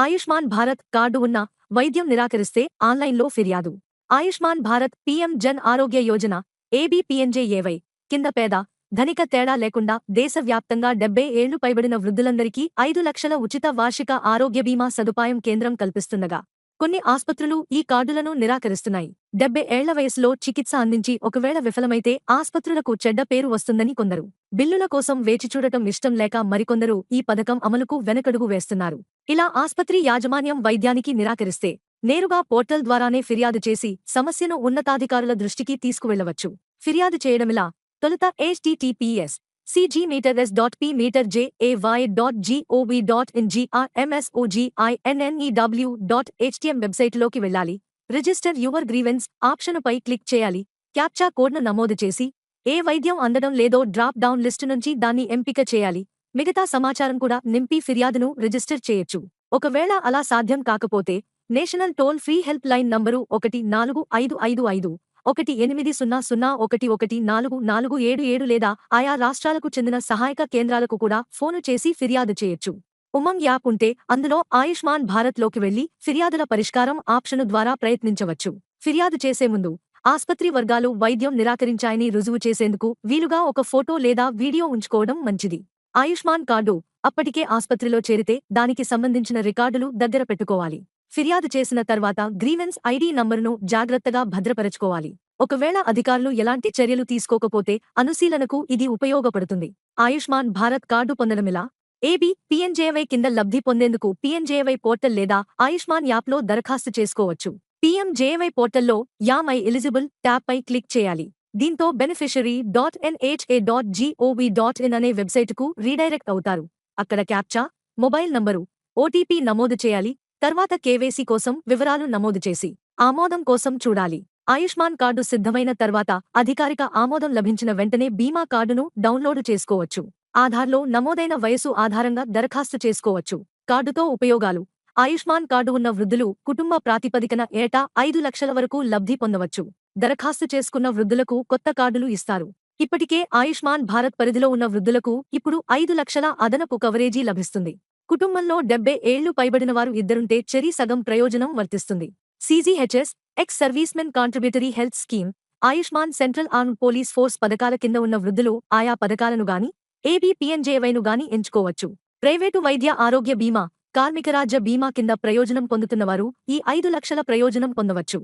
Ayushman Bharat card ఉన్న వైద్యం నిరాకరిస్తే ఆన్లైన్లో ఫిర్యాదు. ఆయుష్మాన్ భారత్ పీఎం జన్ ఆరోగ్య యోజన ఏబీపీఎన్జేఏవై కింద పేద ధనిక తేడా లేకుండా దేశవ్యాప్తంగా డెబ్బై ఏళ్ళు పైబడిన వృద్ధులందరికీ ఐదు లక్షల ఉచిత వార్షిక ఆరోగ్య బీమా సదుపాయం కేంద్రం కల్పిస్తుండగా కొన్ని ఆస్పత్రులు ఈ కార్డులను నిరాకరిస్తున్నాయి. డెబ్బై ఏళ్ళ వయసులో చికిత్స అందించి ఒకవేళ విఫలమైతే ఆస్పత్రులకు చెడ్డ పేరు వస్తుందని కొందరు. బిల్లుల కోసం వేచిచూడటం ఇష్టం లేక మరికొందరు ఈ పథకం అమలుకు వెనకడుగు వేస్తున్నారు. ఇలా ఆస్పత్రి యాజమాన్యం వైద్యానికి నిరాకరిస్తే నేరుగా పోర్టల్ ద్వారానే ఫిర్యాదు చేసి సమస్యను ఉన్నతాధికారుల దృష్టికి తీసుకువెళ్ళవచ్చు ఫిర్యాదు చేయడమిలా తొలుత https cg meter s dot p meter j a y dot gov dot in g r m s o g i n n e w dot htm వెళ్ళాలి. రిజిస్టర్ యువర్ గ్రీవెన్స్ ఆప్షన్పై క్లిక్ చేయాలి. Captcha కోడ్ను నమోదు చేసి ఏ వైద్యం అందడం లేదో drop down list నుంచి దాన్ని ఎంపిక చేయాలి. మిగతా సమాచారం కూడా నింపి ఫిర్యాదును రిజిస్టర్ చేయొచ్చు. ఒకవేళ అలా సాధ్యం కాకపోతే national toll free help line number ఒకటి నాలుగు ఐదు ఐదు ఐదు ఒకటి ఎనిమిది సున్నా సున్నా ఒకటి ఒకటి నాలుగు నాలుగు ఏడు ఏడు లేదా ఆయా రాష్ట్రాలకు చెందిన సహాయక కేంద్రాలకు కూడా ఫోను చేసి ఫిర్యాదు చేయొచ్చు. ఉమంగ్ యాప్ ఉంటే అందులో ఆయుష్మాన్ భారత్లోకి వెళ్ళి ఫిర్యాదుల పరిష్కారం ఆప్షను ద్వారా ప్రయత్నించవచ్చు. ఫిర్యాదు చేసే ముందు ఆస్పత్రి వర్గాలు వైద్యం నిరాకరించాయని రుజువు చేసేందుకు వీలుగా ఒక ఫోటో లేదా వీడియో ఉంచుకోవడం మంచిది. ఆయుష్మాన్ కార్డు అప్పటికే ఆస్పత్రిలో చేరితే దానికి సంబంధించిన రికార్డులు దగ్గర పెట్టుకోవాలి. ఫిర్యాదు చేసిన తర్వాత గ్రీవెన్స్ ఐడీ నంబరును జాగ్రత్తగా భద్రపరచుకోవాలి. ఒకవేళ అధికారులు ఎలాంటి చర్యలు తీసుకోకపోతే అనుశీలనకు ఇది ఉపయోగపడుతుంది. ఆయుష్మాన్ భారత్ కార్డు పొందడమిలా? ఏబీ పీఎంజేవై కింద లబ్ధి పొందేందుకు పీఎంజేవై పోర్టల్ లేదా ఆయుష్మాన్ యాప్లో దరఖాస్తు చేసుకోవచ్చు. పీఎంజేవై పోర్టల్లో యామ్ ఐ ఎలిజిబుల్ ట్యాప్పై క్లిక్ చేయాలి. దీంతో beneficiary dot NHA dot gov dot in అనే వెబ్సైటుకు రీడైరెక్ట్ అవుతారు. అక్కడ క్యాప్చా మొబైల్ నంబరు ఓటీపీ నమోదు చేయాలి. తర్వాత కేవైసీ కోసం వివరాలు నమోదు చేసి ఆమోదం కోసం చూడాలి. ఆయుష్మాన్ కార్డు సిద్ధమైన తర్వాత అధికారిక ఆమోదం లభించిన వెంటనే బీమా కార్డును డౌన్లోడు చేసుకోవచ్చు. ఆధార్లో నమోదైన వయసు ఆధారంగా దరఖాస్తు చేసుకోవచ్చు. కార్డుతో ఉపయోగాలు. ఆయుష్మాన్ కార్డు ఉన్న వృద్ధులు కుటుంబ ప్రాతిపదికన ఏటా ఐదు లక్షల వరకు లబ్ధి పొందవచ్చు. దరఖాస్తు చేసుకున్న వృద్ధులకు కొత్త కార్డులు ఇస్తారు. ఇప్పటికే ఆయుష్మాన్ భారత్ పరిధిలో ఉన్న వృద్ధులకు ఇప్పుడు ఐదు లక్షల అదనపు కవరేజీ లభిస్తుంది. కుటుంబంలో డెబ్బై ఏళ్ళు పైబడిన వారు ఇద్దరుంటే చెరీ సగం ప్రయోజనం వర్తిస్తుంది. CGHS ex servicemen contributory health scheme Ayushman central arm police force పథకాల కింద ఉన్న వృద్ధులు ఆయా పథకాలను గాని ఏబీపీఎన్జేవైను గాని ఎంచుకోవచ్చు. ప్రైవేటు వైద్య ఆరోగ్య బీమా కార్మిక రాజ్య బీమా కింద ప్రయోజనం పొందుతున్నవారు ఈ ఐదు లక్షల ప్రయోజనం పొందవచ్చు.